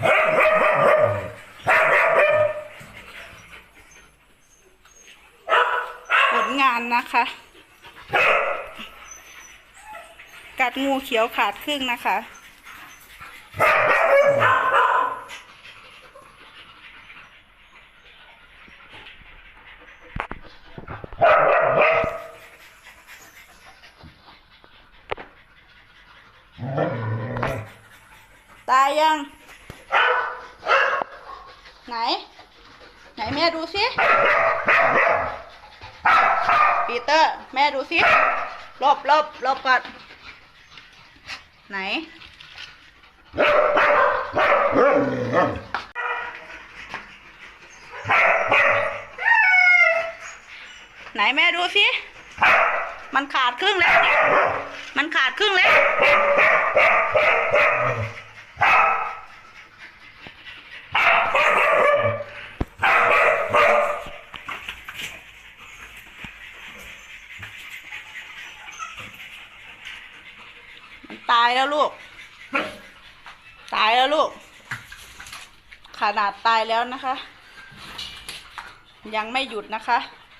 ผลงานนะคะ กัดงูเขียวขาดครึ่งนะคะตายยัง ไหน ไหนแม่ดูสิปีเตอร์ แม่ดูสิลบลบลบก่อนไหน ไหนแม่ดูสิมันขาดครึ่งแล้วเนี่ยมันขาดครึ่งแล้ว มันตายแล้วลูก ตายแล้วลูก ขนาดตายแล้วนะคะ ยังไม่หยุดนะคะ